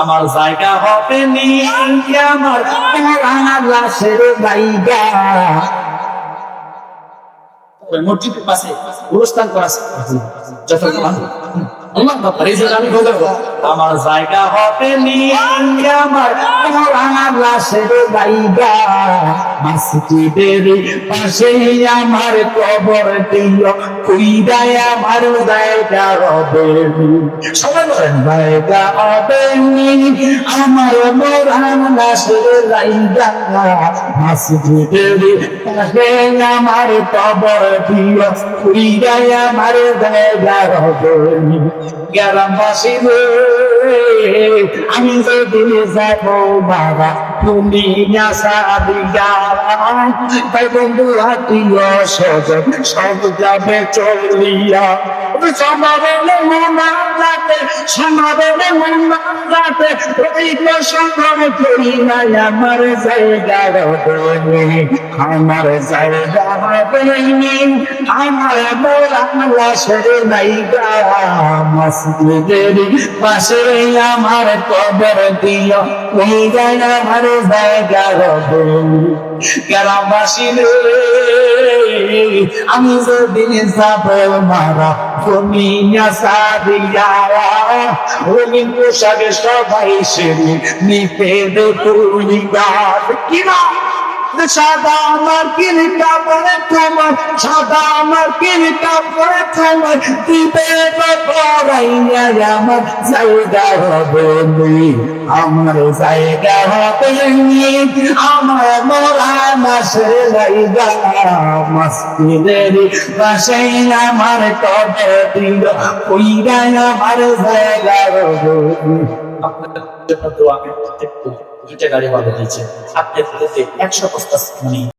আমার জায়গা হবে নি আমার পুরানা লাশের জায়গা। মসজিদের পাশে গুরুস্থান করা। যত আল্লাহ আমি বলব, আমার জায়গা হবে আমার পুরানা লাশের পাশে আমার কবর দিও কুইদায় আমার জায়গা হবে জায়গা হবে আমার মোরান লাশের জায়গা মসজিদের পাশে আমার কবর দিও কুইদায় আমার জায়গা হবে। গ্রামবাসী আমি যেদিন যাব বাবা তুমি আশা দিয়া তাই বন্ধু হাতিয়া সজন সব যাবে চলিয়া সমাবেলে মনা যাতে সমাবেলে মনা যাতে রইল সংগ্রাম করি নাই আমার জায়গা রবনি আমার জায়গা রবনি আমার মোরা লাশের নাইগা মসজিদের পাশে আমার কবর দিও ওই জায়গা আমার জায়গা রবনি গ্রামবাসী আমি যেদিন যাব মারা, তুমি পোশাকে সবাই সেরে নিতে দেখুনি গাছ কিনা সাদা আমার পরে তোমার সাদা আমার কিনটা পরে তোমার দিবে পড়াইয়া আমার জায়গা হবে আমার জায়গা হবে আমার মোরা মাসের জায়গা মস্তিদের পাশে আমার কবর দিল আমার জায়গা জন্য দোয়া গাড়ি ভালো দিয়েছে। একশো বস্তা মানে